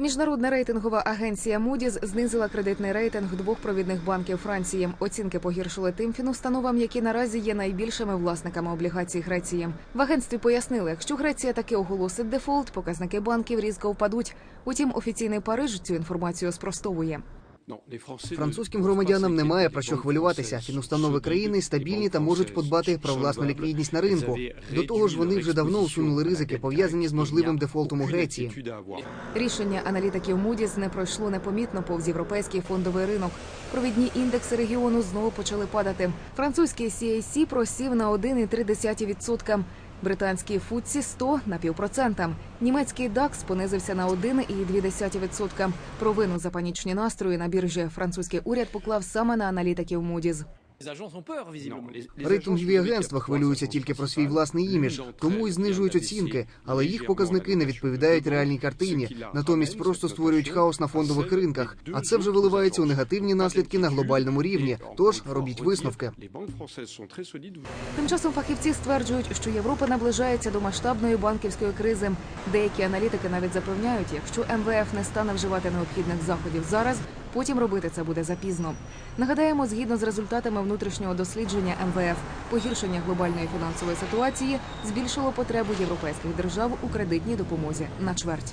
Міжнародна рейтингова агенція Moody's знизила кредитний рейтинг двох провідних банків Франції. Оцінки погіршили тим фінустановам, які наразі є найбільшими власниками облігацій Греції. В агентстві пояснили, якщо Греція таки оголосить дефолт, показники банків різко впадуть. Утім, офіційний Париж цю інформацію спростовує. Французьким громадянам немає про що хвилюватися. Фінустанови країни стабільні та можуть подбати про власну ліквідність на ринку. До того ж, вони вже давно усунули ризики, пов'язані з можливим дефолтом у Греції. Рішення аналітиків Moody's не пройшло непомітно повз європейський фондовий ринок. Провідні індекси регіону знову почали падати. Французький CAC просів на 1,3%. Британський FTSE 100 на півпроцента. Німецький DAX понизився на 1,2%. Провину за панічні настрої на біржі французький уряд поклав саме на аналітиків Moody's. Рейтингові агентства хвилюються тільки про свій власний імідж, тому і знижують оцінки, але їх показники не відповідають реальній картині. Натомість просто створюють хаос на фондових ринках. А це вже виливається у негативні наслідки на глобальному рівні. Тож робіть висновки. Тим часом фахівці стверджують, що Європа наближається до масштабної банківської кризи. Деякі аналітики навіть запевняють, якщо МВФ не стане вживати необхідних заходів зараз, потім робити це буде запізно. Нагадаємо, згідно з результатами внутрішнього дослідження МВФ, погіршення глобальної фінансової ситуації збільшило потребу європейських держав у кредитній допомозі на чверть.